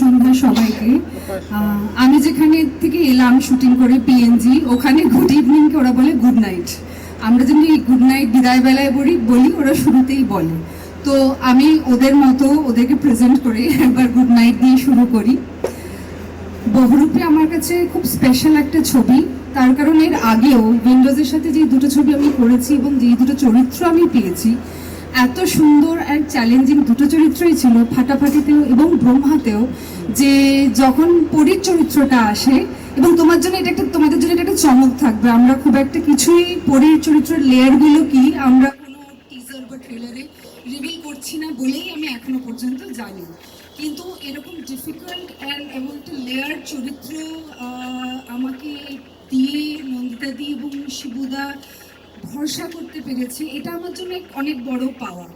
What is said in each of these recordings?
সন্ধ্যা সবাইকে। আমি যেখানে থেকে এলাম শুটিং করে পিএনজি ওখানে গুড ইভিনিংকে ওরা বলে গুড নাইট আমরা যেমনি গুড নাইট বিদায় বেলায় বলি বলি, ওরা শুরুতেই বলে। তো আমি ওদের মতো ওদেরকে প্রেজেন্ট করে একবার গুড নাইট দিয়ে শুরু করি। বহুরূপী আমার কাছে খুব স্পেশাল একটা ছবি। তার কারণ এর আগেও উইন্ডোজের সাথে যে দুটো ছবি আমি করেছি এবং যেই দুটো চরিত্র আমি পেয়েছি এত সুন্দর আর চ্যালেঞ্জিং দুটো চরিত্রই ছিল, ফাটাফাটিতেও এবং ব্রহ্মাতেও, যে যখন পরীর চরিত্রটা আসে, এবং তোমার জন্য এটা একটা, তোমাদের জন্য এটা একটা চমক থাকবে। আমরা খুব একটা কিছুই পরীর চরিত্রের লেয়ারগুলো কি, আমরা কোনো টিজার বা ট্রেলারে রিভিল করছি না বলেই আমি এখনও পর্যন্ত জানি কিন্তু এরকম ডিফিকাল্ট অ্যান্ড এবং একটা লেয়ার চরিত্র আমাকে দিয়ে, নন্দিতা দি এবং শিবুদা ভরসা করতে পেরেছি। এটা আমার জন্য অনেক বড় পাওয়া।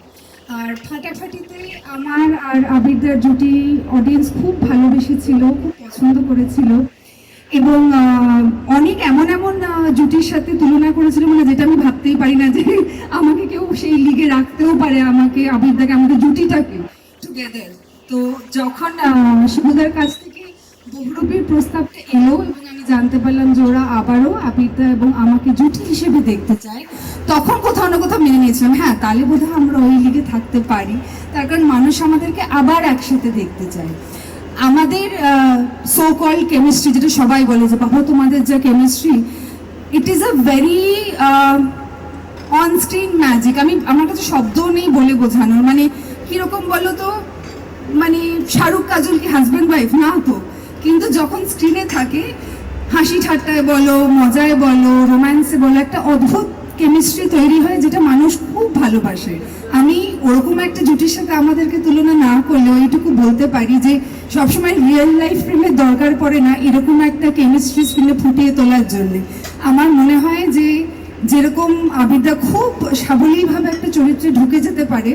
আর ফাটাফাটিতে আমার আর আবিরদার জুটি অডিয়েন্স খুব ভালোবেসেছিল, খুব পছন্দ করেছিল। এবং অনেক এমন এমন জুটির সাথে তুলনা করেছিল মানে যেটা আমি ভাবতেই পারি না যে আমাকে কেউ সেই লিগে রাখতেও পারে আমাকে, আবিরদাকে, আমাদের জুটিটাকে টুগেদার তো যখন শিবুদার কাছ থেকে বহুরূপীর প্রস্তাবটা এলো এবং আমি জানতে পারলাম যে ওরা আবারও আবিরদা এবং আমাকে জুটি হিসেবে দেখতে চায়। তখন কোথাও না কোথাও মেনে নিয়েছিলাম হ্যাঁ তাহলে বোধহয় আমরা ওই লিগে থাকতে পারি। তার কারণ মানুষ আমাদেরকে আবার একসাথে দেখতে চায়। আমাদের সো কল কেমিস্ট্রি যেটা সবাই বলে যে, বাবা, তোমাদের যা chemistry it is a very on screen magic আমি, আমার কাছে শব্দও নেই বলে বোঝানোর। মানে কীরকম বলো তো? মানে শাহরুখ কাজল কি হাজব্যান্ড ওয়াইফ না তো। কিন্তু যখন স্ক্রিনে থাকে, হাসি ঠাট্টায় বলো, মজায় বলো রোম্যান্সে বলো, একটা অদ্ভুত কেমিস্ট্রি তৈরি হয় যেটা মানুষ খুব ভালোবাসে। আমি ওরকম একটা জুটির সাথে আমাদেরকে তুলনা না করলেও এইটুকু বলতে পারি যে, সবসময় রিয়েল লাইফ ফিল্মের দরকার পড়ে না এরকম একটা কেমিস্ট্রি স্ক্রিনে ফুটিয়ে তোলার জন্য। আমার মনে হয় যে, যেরকম আবিরদা খুব সাবলীলভাবে একটা চরিত্রে ঢুকে যেতে পারে,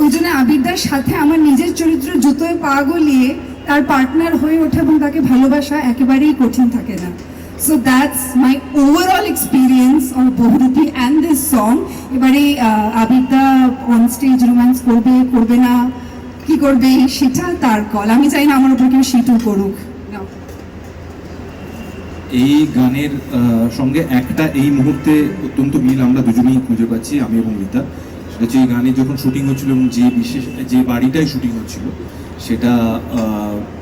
ওই জন্য আবিরদার সাথে আমার নিজের চরিত্র জুতোয় পা গলিয়ে তার পার্টনার হয়ে ওঠা এবং তাকে ভালোবাসা একেবারেই কঠিন থাকে না। So that's my overall experience of Bahurupi and this song এবারে আহ, আবিরদা অন স্টেজ রোম্যান্স করবে করবে না কি করবে সেটা তার কল আমি চাই না আমার উপর কেউ সিটু করুক। এই গানের সঙ্গে একটা এই মুহূর্তে অত্যন্ত মিল আমরা দুজনেই খুঁজে পাচ্ছি আমি এবং রীতা এই গানে যখন শুটিং হচ্ছিল এবং যে বিশেষ যে বাড়িটায় শুটিং হচ্ছিল, সেটা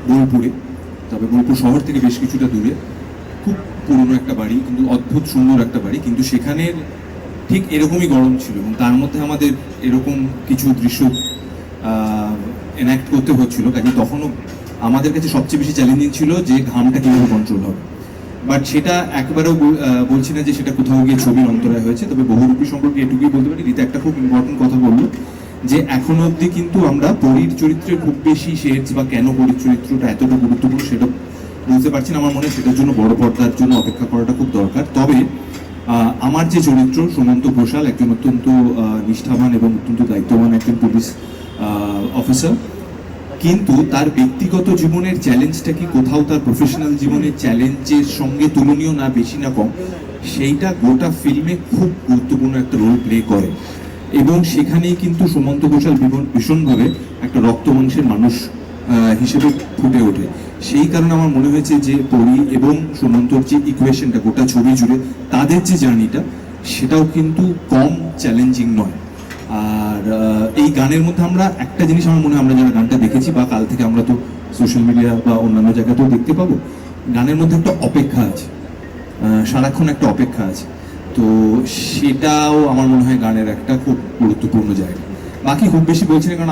বোলপুরে, তবে বোলপুর শহর থেকে বেশ কিছুটা দূরে। খুব পুরনো একটা বাড়ি, কিন্তু অদ্ভুত সুন্দর একটা বাড়ি, কিন্তু সেখানের ঠিক এরকমই গরম ছিল এবং তার মধ্যে আমাদের এরকম কিছু দৃশ্য এনাক্ট করতে হচ্ছিল। কাজে তখনও আমাদের কাছে সবচেয়ে বেশি চ্যালেঞ্জিং ছিল যে ঘামটা কীভাবে কন্ট্রোল হবে। বাট সেটা একবারেও বলছি না যে সেটা কোথাও গিয়ে ছবির অন্তরায় হয়েছে, তবে বহুরূপী সম্পর্কে এটুকুই বলতে পারি। রীতা একটা খুব ইম্পর্টেন্ট কথা বলল, যে এখনও অবধি কিন্তু আমরা পরীর চরিত্রে খুব বেশি শেডস বা কেন পরীর চরিত্রটা এতটা গুরুত্বপূর্ণ সেটা বুঝতে পারছি না আমার মনে হয় সেটার জন্য বড় পর্দার জন্য অপেক্ষা করাটা খুব দরকার। তবে আমার যে চরিত্র, সুমন্ত ঘোষাল, একজন অত্যন্ত নিষ্ঠাবান এবং অত্যন্ত দায়িত্ববান একজন পুলিশ অফিসার কিন্তু তার ব্যক্তিগত জীবনের চ্যালেঞ্জটা কি কোথাও তার প্রফেশনাল জীবনের চ্যালেঞ্জের সঙ্গে তুলনীয় না বেশি না কম? সেইটা গোটা ফিল্মে খুব গুরুত্বপূর্ণ একটা রোল প্লে করে। এবং সেখানেই কিন্তু সুমন্ত ঘোষাল ভীষণ- ভীষণভাবে একটা রক্ত মাংসের মানুষ হিসেবে ফুটে ওঠে। সেই কারণে আমার মনে হয়েছে যে পরি এবং সুমন্তর যে ইকুয়েশনটা গোটা ছবি জুড়ে, তাদের যে জার্নিটা সেটাও কিন্তু কম চ্যালেঞ্জিং নয়। আর এই গানের মধ্যে আমরা একটা জিনিস আমার মনে হয় আমরা যারা গানটা দেখেছি বা কাল থেকে আমরা তো সোশ্যাল মিডিয়া বা অন্যান্য জায়গাতেও দেখতে পাবো, গানের মধ্যে একটা অপেক্ষা আছে। সারাক্ষণ একটা অপেক্ষা আছে। তো সেটাও আমার মনে হয় গানের একটা খুব গুরুত্বপূর্ণ জায়গা। বাকি খুব বেশি বলছি কারণ